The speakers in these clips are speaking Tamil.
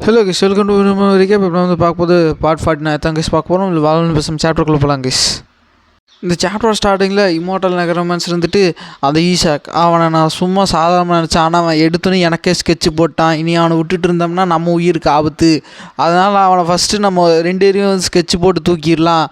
ஹலோ கிஸ் வெல்கம் டு வரைக்கும் இப்போ வந்து பார்க்க போது பார்ட் ஃபார்ட்டி நான் எத்தனை கிஸ் பார்க்க போகிறோம் இல்லை பேசும் சாப்டருக்குள்ளே போகலாம் கிஸ் இந்த சாப்டர் ஸ்டார்டிங்கில் இம்மோட்டல் நகரமன்ஸ் இருந்துட்டு அந்த ஈஷாக் அவனை நான் சும்மா சாதாரணமாக நினச்சேன். ஆனால் அவன் எடுத்துன்னு எனக்கே ஸ்கெட்ச் போட்டான். இனி அவனை விட்டுட்டு இருந்தோம்னா நம்ம உயிருக்கு ஆபத்து. அதனால் அவனை ஃபஸ்ட்டு நம்ம ரெண்டு பேரையும் ஸ்கெட்ச் போட்டு தூக்கிடலாம்.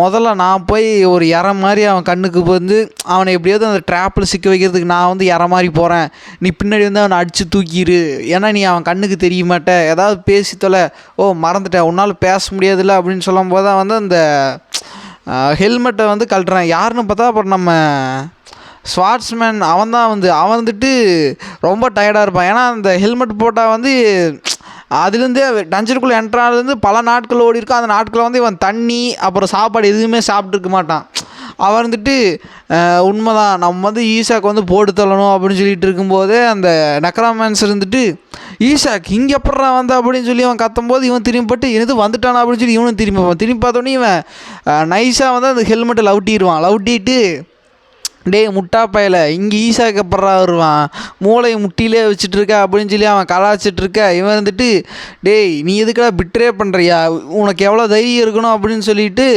முதல்ல நான் போய் ஒரு இற மாதிரி அவன் கண்ணுக்கு வந்து அவனை எப்படியாவது அந்த ட்ராப்பில் சிக்க வைக்கிறதுக்கு நான் வந்து இற மாதிரி போகிறேன் நீ பின்னாடி வந்து அவனை அடித்து தூக்கிடு. ஏன்னா நீ அவன் கண்ணுக்கு தெரிய மாட்ட. ஏதாவது பேசி தொலை ஓ மறந்துட்டேன். உன்னால் பேச முடியாதுல்ல? அப்படின்னு சொல்லும் போது தான் வந்து அந்த ஹெல்மெட்டை வந்து கழட்டுறான். யாருன்னு பார்த்தா அப்புறம் நம்ம ஸ்வாட்ஸ்மேன் அவன் தான் வந்து அவன் வந்துட்டு ரொம்ப டயர்டாக இருப்பான். ஏன்னா அந்த ஹெல்மெட் போட்டால் வந்து அதுலேருந்தே டஞ்சனுக்குள்ளே என்ட்ரானதுலேருந்து பல நாட்கள் ஓடி இருக்கும் அந்த நாட்களில் வந்து இவன் தண்ணி அப்புறம் சாப்பாடு எதுவுமே சாப்பிட்ருக்க மாட்டான். அவன் வந்துட்டு உண்மைதான். நம்ம வந்து ஈசாக்கு வந்து போட்டு தள்ளணும் அப்படின்னு சொல்லிட்டு இருக்கும்போதே அந்த நக்கராமேன்ஸ் இருந்துட்டு ஈசாக் இங்கே எப்படா வந்த? அப்படின்னு சொல்லி அவன் கத்தும்போது இவன் திரும்பிப்பட்டு எனது வந்துட்டானா? அப்படின்னு சொல்லி இவனும் திரும்பி திரும்பி பார்த்தோன்னே இவன் நைஸாக வந்து அந்த ஹெல்மெட்டை லவுட்டிடுவான். லவுட்டிட்டு டேய் முட்டா பயல. இங்கே ஈஷா எப்பட்றா வருவான். மூளையை முட்டிலே வச்சுட்டு இருக்க அப்படின்னு சொல்லி அவன் கலாச்சிட்ருக்க இவன் வந்துட்டு டேய் நீ எதுக்குடா பிட்ரே பண்ணுறியா உனக்கு எவ்வளோ தைரியம் இருக்கணும்? அப்படின்னு சொல்லிட்டு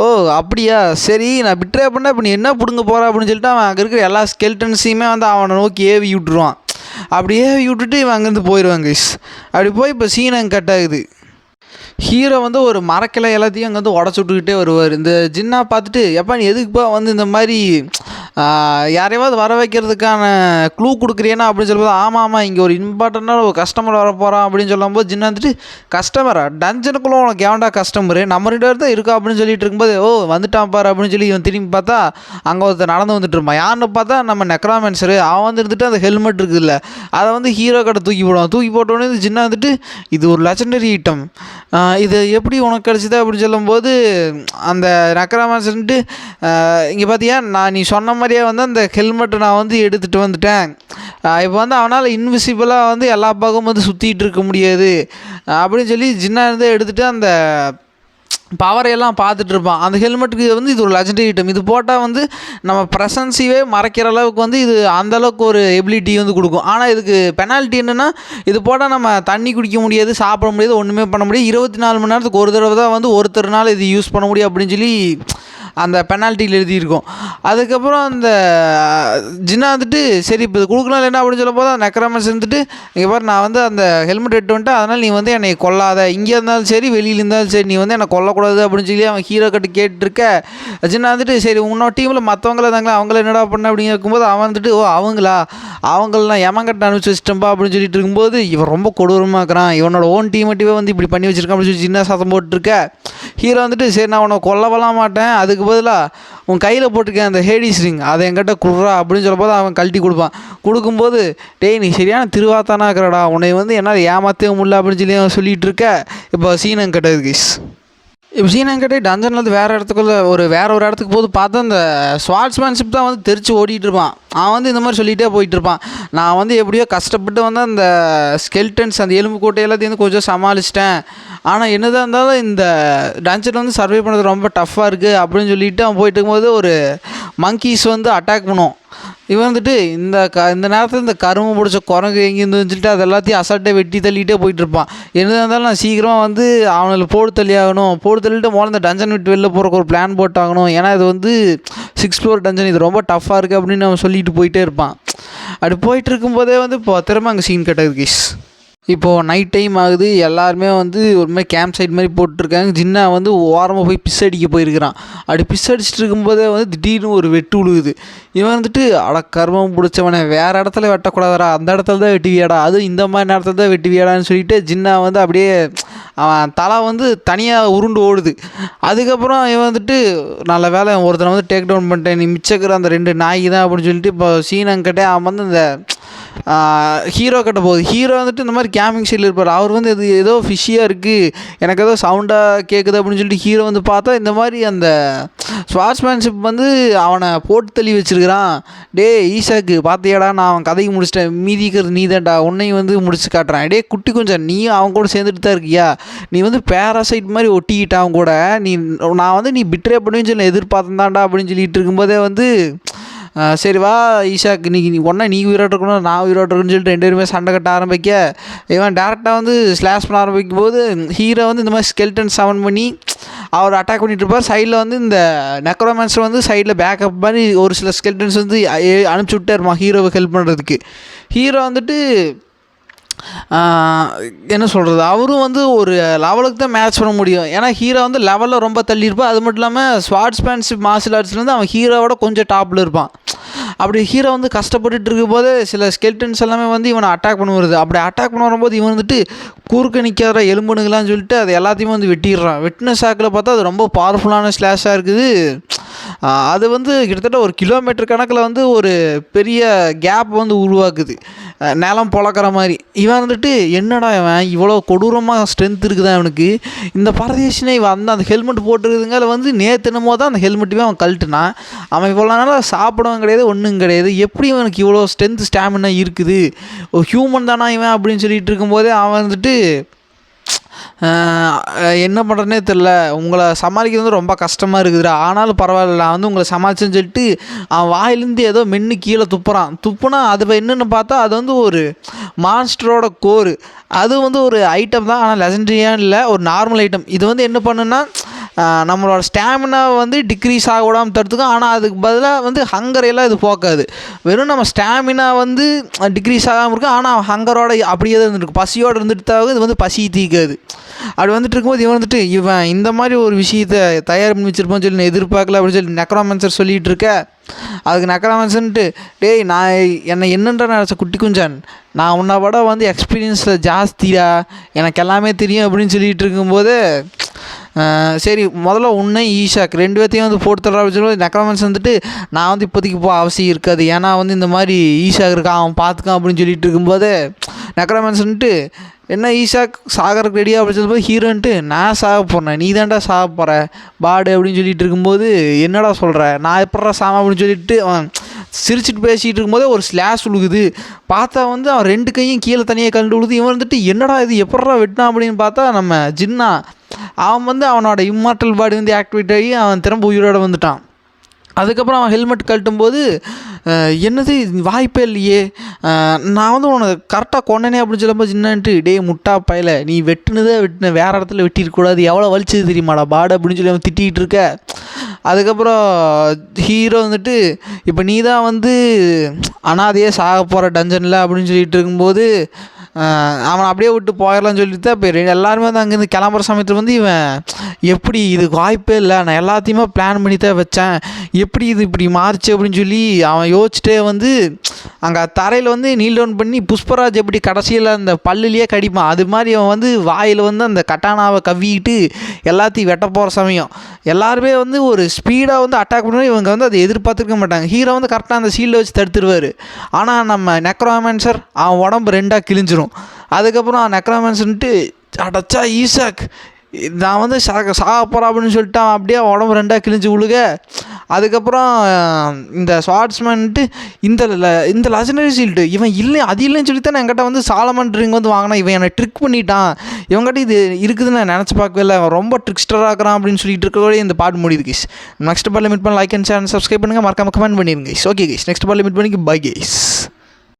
ஓ அப்படியா? சரி நான் பிட்ரே பண்ண இப்போ நீ என்ன பிடுங்க போகிற அப்படின்னு சொல்லிட்டு அவன் அங்கே இருக்கிற எல்லா ஸ்கெல்டன்ஸையுமே வந்து அவனை நோக்கி ஏவி விட்டுருவான். அப்படியே ஏவி விட்டுட்டு இவன் அங்கேருந்து போயிடுவாங்க கைஸ் அப்படி போய் இப்போ சீன் அங்கே கட் ஆகுது. ஹீரோ வந்து ஒரு மரக்கிளை எல்லாத்தையும் அங்கே வந்து உடச்சி விட்டுக்கிட்டே வருவார். இந்த ஜின்னா பார்த்துட்டு எப்பா நீ எதுக்குப்பா வந்து இந்த மாதிரி யாரையாவது வர வைக்கிறதுக்கான க்ளூ கொடுக்குறியனா அப்படின்னு சொல்லும்போது ஆமாம் ஆமாம் இங்கே ஒரு இம்பார்ட்டண்ட்டான ஒரு கஸ்டமர் வர போகிறான் அப்படின்னு சொல்லும்போது ஜின்னு வந்துட்டு கஸ்டமரா டஞ்சனுக்குள்ளே உனக்கு ஏன்டா கஸ்டமரு நம்ம ரெண்டு பேர் தான் இருக்கா? அப்படின்னு சொல்லிட்டு இருக்கும்போது ஓ வந்துட்டான் பாரு அப்படின்னு சொல்லி இவன் திரும்பி பார்த்தா அங்கே ஒருத்தர் நடந்து வந்துட்டு இருப்பான். யாருன்னு பார்த்தா நம்ம நெக்ராமென்சரு அவன் வந்து இருந்துட்டு அந்த ஹெல்மெட் இருக்குதுல்ல அதை வந்து ஹீரோ கடை தூக்கி போடுவான். தூக்கி போட்டோடனே இந்த ஜின்னா வந்துட்டு இது ஒரு லெஜண்டரி ஐட்டம் இது எப்படி உனக்கு கிடச்சிது? அப்படின்னு சொல்லும்போது அந்த நக்கராமாசன்ட்டு இங்கே பார்த்தியா நான் நீ சொன்ன மாதிரியே வந்து அந்த ஹெல்மெட்டை நான் வந்து எடுத்துகிட்டு வந்துட்டேன். இப்போ வந்து அவனால் இன்விசிபிளாக வந்து எல்லா பக்கமும் வந்து சுற்றிட்டு இருக்க முடியாது. அப்படின்னு சொல்லி ஜின்னா இருந்து எடுத்துகிட்டு அந்த பவரையெல்லாம் பார்த்துட்டு இருப்பான். அந்த ஹெல்மெட்டுக்கு வந்து இது ஒரு லெஜண்டரி ஐட்டம் இது போட்டால் வந்து நம்ம ப்ரெசன்ஸையே மறைக்கிற அளவுக்கு வந்து இது அந்த அளவுக்கு ஒரு எபிலிட்டி வந்து கொடுக்கும். ஆனால் இதுக்கு பெனால்ட்டி என்னென்னா இது போட்டால் நம்ம தண்ணி குடிக்க முடியாது சாப்பிட முடியாது ஒன்றுமே பண்ண முடியாது. இருபத்தி நாலு மணி நேரத்துக்கு ஒரு தடவை தான் வந்து ஒருத்தர்னால இது யூஸ் பண்ண முடியும் அப்படின்னு சொல்லி அந்த பெனால்ட்டியில் எழுதியிருக்கும். அதுக்கப்புறம் அந்த ஜின்னா வந்துட்டு சரி இப்போ இது கொடுக்கலாம் என்ன அப்படின்னு சொல்லும் போது அந்த இருந்துட்டு இங்கே பாரு நான் வந்து அந்த ஹெல்மெட் எடுத்து வந்துட்டு அதனால் நீ வந்து என்னை கொல்லாத. இங்கே இருந்தாலும் சரி வெளியில் இருந்தாலும் சரி நீ வந்து என்னை கொல்லக்கூடாது அப்படின்னு சொல்லி அவன் ஹீரோ கட்டு கேட்டுருக்க. ஜின்னா வந்துட்டு சரி உன்னோட டீமில் மற்றவங்கள இருந்தாங்களா? அவங்கள என்னடா பண்ண? அப்படின்னு இருக்கும்போது அவன் வந்துட்டு ஓ அவங்களா? அவங்களாம் எமங்கட்ட அனுப்பிச்சு வச்சிட்டம்பா அப்படின்னு சொல்லிட்டு இருக்கும்போது இவன் ரொம்ப கொடூரமாக இருக்கிறான். இவனோட ஓன் டீமேட்டிவே வந்து இப்படி பண்ணி வச்சிருக்கான் அப்படின்னு சொல்லி சின்ன சத்தம் போட்டுருக்க. ஹீரோ வந்துட்டு சரி நான் உன்னை கொல்லவலாம் மாட்டேன். அதுக்கு பதிலாக உன் கையில் போட்டிருக்கேன் அந்த ஹேடிஸ் ரிங் அதை என்கிட்ட குடுறா அப்படின்னு சொல்லும்போது அவன் கழட்டி கொடுப்பான். கொடுக்கும்போது டேய் நீ சரியான திருவாத்தானா இருக்கிறடா. உன்னை வந்து என்னால் ஏமாற்றவே முடியல அப்படின்னு சொல்லி அவன் இருக்க. இப்போ சீனம் கட்டது கிஸ் இப்போ சீனங்கிட்டே டஞ்சன்லேருந்து வேறு இடத்துக்குள்ள ஒரு வேற ஒரு இடத்துக்கு போது பார்த்தா அந்த ஸ்வாட்ஸ்மேன்ஷிப் தான் வந்து தெரிச்சு ஓடிட்டு இருப்பான். அவன் வந்து இந்த மாதிரி சொல்லிகிட்டே போயிட்டு இருப்பான். நான் வந்து எப்படியோ கஷ்டப்பட்டு வந்து அந்த ஸ்கெல்டன்ஸ் அந்த எலும்பு கோட்டை எல்லாத்தையும் வந்து கொஞ்சம் சமாளிச்சிட்டேன். ஆனால் என்னதான் இருந்தாலும் இந்த டஞ்சன் வந்து சர்வே பண்ணுறது ரொம்ப டஃப்பாக இருக்குது அப்படின்னு சொல்லிட்டு அவன் போயிட்டு இருக்கும்போது ஒரு மங்கீஸ் வந்து அட்டாக் பண்ணும். இவன் வந்துட்டு இந்த க இந்த நேரத்தில் இந்த கரும்பு பிடிச்ச குரங்கு எங்கேருந்து சொல்லிட்டு அது எல்லாத்தையும் அசால்ட்டை வெட்டி தள்ளிட்டே போயிட்டு இருப்பான். என்னதான் இருந்தாலும் நான் சீக்கிரமாக வந்து அவனுக்கு போடு தள்ளி ஆகணும். போடு தள்ளிட்டு முதல்ல இந்த டஞ்சன் விட்டு வெளில போகிறக்கு ஒரு பிளான் போட்டாகணும். ஏன்னா இது வந்து சிக்ஸ் ஃப்ளோர் டஞ்சன் இது ரொம்ப டஃப்பாக இருக்குது அப்படின்னு அவன் சொல்லிட்டு போயிட்டே இருப்பான். அப்படி போயிட்டு இருக்கும்போதே வந்து இப்போ திரும்ப அங்கே சீன் கட்டது கீஸ் இப்போது நைட் டைம் ஆகுது எல்லாருமே வந்து ஒரு மாதிரி கேம்ப் சைட் மாதிரி போட்டிருக்காங்க. ஜின்னா வந்து ஓரமாக போய் பிஸ் அடிக்க போயிருக்கிறான். அப்படி பிஸ் அடிச்சிட்டு இருக்கும்போதே வந்து திடீர்னு ஒரு வெட்டு விழுகுது இவன் வந்துட்டு அட கர்மம் பிடிச்சவனே வேறு இடத்துல வெட்டக்கூடாதரா அந்த இடத்துல தான் வெட்டுவியாடா. அதுவும் இந்த மாதிரி நேரத்தில் தான் வெட்டுவியாடான்னு சொல்லிட்டு ஜின்னா வந்து அப்படியே அவன் தலை வந்து தனியாக உருண்டு ஓடுது. அதுக்கப்புறம் இவன் வந்துட்டு நல்ல வேலை ஒருத்தனை வந்து டேக் டவுன் பண்ணிட்டேன். நீ மிச்சக்கிற அந்த ரெண்டு நாய் தான் அப்படின்னு சொல்லிட்டு இப்போ சீனங்கிட்டே அவன் வந்து இந்த ஹீரோ கிட்ட போகுது. ஹீரோ வந்துட்டு இந்த மாதிரி கேமிங் சைடில் இருப்பார். அவர் வந்து இது ஏதோ ஃபிஷியாக இருக்குது எனக்கு ஏதோ சவுண்டாக கேட்குது அப்படின்னு சொல்லிட்டு ஹீரோ வந்து பார்த்தா இந்த மாதிரி அந்த ஸ்வாட்ஸ்மேன்ஷிப் வந்து அவனை போட்டு தள்ளி வச்சிருக்கிறான். டே ஈஷாக்கு பார்த்தியாடா நான் அவன் கதைக்கு முடிச்சிட்டேன். மீதி இருக்கிறது நீ தான்டா உன்னையும் வந்து முடிச்சு காட்டுறான். டே குட்டி கொஞ்சம் நீயும் அவன் கூட சேர்ந்துட்டு தான் இருக்கியா? நீ வந்து பேராசைட் மாதிரி ஒட்டிக்கிட்டான் அவன் கூட. நீ நான் வந்து நீ பிட்ரே பண்ணுவேன்னு சொல்லி எதிர்பார்த்தேன்தான்டா அப்படின்னு சொல்லிட்டு இருக்கும்போதே வந்து சரி வா ஈஷா இன்னைக்கு நீ ஒன்றா நீ உயிரோட இருக்கணும் நான் உயிரோட இருக்கணும்னு சொல்லிட்டு ரெண்டு பேருமே சண்டை கட்ட ஆரம்பிக்க. இவன் டேரெக்டாக வந்து ஸ்லாஷ் பண்ண ஆரம்பிக்கும் போது ஹீரோ வந்து இந்த மாதிரி ஸ்கெல்டன் சவன் பண்ணி அவர் அட்டாக் பண்ணிட்டு இருப்பார். சைடில் வந்து இந்த நெக்ரோமான்ஸர் வந்து சைடில் பேக்கப் மாதிரி ஒரு சில ஸ்கெல்டன்ஸ் வந்து அனுப்பிச்சி விட்டே இருப்பான் ஹீரோவை ஹெல்ப் பண்ணுறதுக்கு ஹீரோ வந்துட்டு என்ன சொல்கிறது அவரும் வந்து ஒரு லெவலுக்கு தான் மேட்ச் பண்ண முடியும். ஏன்னா ஹீரோ வந்து லெவலில் ரொம்ப தள்ளியிருப்பான் அது மட்டும் இல்லாமல் ஸ்பாட்ஸ்மேன்ஷிப் மார்ஷியல் ஆர்ட்ஸ்லேருந்து அவன் ஹீரோவோட கொஞ்சம் டாப்பில் இருப்பான். அப்படி ஹீரோ வந்து கஷ்டப்பட்டுட்டு இருக்கும்போது சில ஸ்கெல்டன்ஸ் எல்லாமே வந்து இவனை அட்டாக் பண்ண வருது. அப்படி அட்டாக் பண்ண வரும்போது இவன் வந்துட்டு குறுக்க நிற்காத எலும்புனுங்களான்னு சொல்லிட்டு அது எல்லாத்தையுமே வந்து வெட்டிடுறான். வெட்டின சாக்கில் பார்த்தா அது ரொம்ப பவர்ஃபுல்லான ஸ்லாஷாக இருக்குது. அது வந்து கிட்டத்தட்ட ஒரு கிலோமீட்டர் கணக்கில் வந்து ஒரு பெரிய கேப் வந்து உருவாக்குது. நிலம் பொழக்கிற மாதிரி. இவன் வந்துட்டு என்னடா இவன்? இவ்வளோ கொடூரமாக ஸ்ட்ரென்த் இருக்குதா அவனுக்கு இந்த பரதேசினை இவன் அந்த அந்த ஹெல்மெட் போட்டுருக்குதுங்க வந்து நேற்றுனும் தான் அந்த ஹெல்மெட்டுமே அவன் கழட்டுனான். அவன் இவ்வளோ நாளாக சாப்பிடவும் கிடையாது ஒன்றும் கிடையாது. எப்படி இவனுக்கு இவ்வளோ ஸ்ட்ரென்த் ஸ்டாமினா இருக்குது? ஹியூமன் தானா இவன் அப்படின்னு சொல்லிட்டு இருக்கும்போதே அவன் வந்துட்டு என்ன பண்ணுறதுனே தெரில உங்களை சமாளிக்கிறது வந்து ரொம்ப கஷ்டமாக இருக்குதுடா. ஆனாலும் பரவாயில்ல நான் வந்து உங்களை சமாளிச்சேன்னு சொல்லிட்டு அவன் வாயிலேருந்து ஏதோ மென்று கீழே துப்புறான். துப்புனா அது என்னென்னு பார்த்தா அது வந்து ஒரு மான்ஸ்டரோட கோர் அது வந்து ஒரு ஐட்டம் தான். ஆனால் லெஜண்டரியாக இல்லை ஒரு நார்மல் ஐட்டம் இது வந்து என்ன பண்ணுன்னா நம்மளோட ஸ்டாமினா வந்து டிக்ரீஸ் ஆக விடாமல் தடுத்துக்கும். ஆனால் அதுக்கு பதிலாக வந்து ஹங்கரையெல்லாம் எல்லாம் இது போக்காது. வெறும் நம்ம ஸ்டாமினா வந்து டிக்ரீஸ் ஆகாமல் இருக்கும். ஆனால் ஹங்கரோட அப்படியே தான் இருந்துருக்கு பசியோடு இருந்துட்டு தான் இது வந்து பசி தீக்காது. அப்படி வந்துட்டு இருக்கும்போது இவன் வந்துட்டு இவன் இந்த மாதிரி ஒரு விஷயத்தை தயார் பண்ணி வச்சிருப்பான்னு சொல்லி எதிர்பார்க்கல அப்படின்னு சொல்லி நெக்ரோமன்சர் சொல்லிகிட்டு இருக்க. அதுக்கு நெக்ரோமன்சர்ன்ட்டு டேய் நான் என்னை என்னன்ற நினச்ச குட்டி குஞ்சான்? நான் உன்னை விட வந்து எக்ஸ்பீரியன்ஸில் ஜாஸ்தியாக எனக்கு எல்லாமே தெரியும் அப்படின்னு சொல்லிகிட்டு இருக்கும்போது சரி முதல்ல உன்னை ஈஷாக் ரெண்டு பேர்த்தையும் வந்து போட்டு தர அப்படின்னு நெக்ரமன்ஸ் வந்துட்டு நான் வந்து இப்போதைக்கு போக அவசியம் இருக்காது. ஏன்னா வந்து இந்த மாதிரி ஈஷாக் இருக்கான் அவன் பார்த்துக்கான் அப்படின்னு சொல்லிட்டு இருக்கும்போது நெக்ரோமன்ஸ் வந்துட்டு என்ன ஈஷாக் சாகருக்கு ரெடியாக அப்படின்னு சொல்லும்போது ஹீரோன்ட்டு நான் சாக போகிறேன் நீ தான்டா சாக போகிற பாடு அப்படின்னு சொல்லிட்டு இருக்கும்போது என்னடா சொல்கிற நான் எப்படா சாமா அப்படின்னு சொல்லிட்டு அவன் சிரிச்சுட்டு பேசிகிட்டு இருக்கும்போதே ஒரு ஸ்லாஷ் உழுகுது. பார்த்தா வந்து அவன் ரெண்டு கையும் கீழே தனியாக கண்டு விழுது இவன் வந்துட்டு என்னடா இது எப்படா வெட்டினா? அப்படின்னு பார்த்தா நம்ம ஜின்னா அவன் வந்து அவனோட இம்மார்டல் பாடி வந்து ஆக்டிவேட் ஆகி அவன் திரும்ப உயிரோட வந்துட்டான். அதுக்கப்புறம் அவன் ஹெல்மெட் கழட்டும் போது என்னது வாய்ப்பே இல்லையே. நான் வந்து உனக்கு கரெக்டாக கொண்டனே அப்படின்னு சொல்லும்போது சின்னன்ட்டு டேய் முட்டா பயல நீ வெட்டினதே வெட்டின வேறு இடத்துல வெட்டியிருக்கக்கூடாது எவ்வளோ வலிச்சது தெரியுமாடா பாடு அப்படின்னு சொல்லி அவன் திட்டிகிட்டு இருக்க. அதுக்கப்புறம் ஹீரோ வந்துட்டு இப்போ நீ தான் வந்து அனாதையே சாக போகிற டஞ்சனில் அப்படின்னு சொல்லிட்டு இருக்கும்போது அவனை அப்படியே விட்டு போயிடலாம்னு சொல்லிட்டு தான் இப்போ எல்லாருமே வந்து அங்கேருந்து கிளம்புற சமயத்தில் வந்து இவன் எப்படி இதுக்கு வாய்ப்பே இல்லை நான் எல்லாத்தையுமே பிளான் பண்ணி தான் வச்சேன். எப்படி இது இப்படி மாறுச்சு அப்படின்னு சொல்லி அவன் யோசிச்சுட்டே வந்து அங்கே தரையில் வந்து நீல் டவுன் பண்ணி புஷ்பராஜ் எப்படி கடைசியில் அந்த பல்லுலேயே கடிப்பான். அது மாதிரி அவன் வந்து வாயில் வந்து அந்த கட்டானாவை கவ்விக்கிட்டு எல்லாத்தையும் வெட்ட போகிற சமயம். எல்லாருமே வந்து ஒரு ஸ்பீடாக வந்து அட்டாக் பண்ணுவோம் இவங்க வந்து அதை எதிர்பார்த்துருக்க மாட்டாங்க. ஹீரோ வந்து கரெக்டாக அந்த ஷீல்டை வச்சு தடுத்துருவார். ஆனால் நம்ம நெக்ரோமான்சர் அவன் உடம்பு ரெண்டாக கிழிஞ்சிரும். அதுக்கப்புறம் நெக்ரோமான்சர்ன்ட்டு அடச்சா ஈசாக் நான் வந்து சாக சாக போகிறேன் அப்படின்னு சொல்லிட்டான் அப்படியே உடம்பு ரெண்டாக கிழிஞ்சு விழுக அதுக்கப்புறம் இந்த ஸ்வாட்ஸ்மேன்ட்டு இந்த ல- இந்த லெஜனரி ஷீல்டு இவன் இல்லை அது இல்லைன்னு சொல்லி தான் என்கிட்ட வந்து சாலமன் ட்ரிங் வந்து வாங்கினா இவன் என்னை ட்ரிக் பண்ணிட்டான். இவங்ககிட்ட இது இருக்குதுன்னு நான் நினச்சி பார்க்கவே இல்லை. அவன் ரொம்ப ட்ரிக்ஸ்டராக இருக்கிறான் அப்படின்னு சொல்லிட்டு இருக்கவே இந்த பாட்டு முடியுது கைஸ் நெக்ஸ்ட் பால் மீட் பண்ண லைக் அண்ட் சேனல் சப்ஸ்கிரைப் பண்ணுங்கள் மறக்காம கமெண்ட் பண்ணிடுங்க கைஸ் ஓகே கைஸ் நெக்ஸ்ட் பால் மீட் பண்ணி பை கைஸ்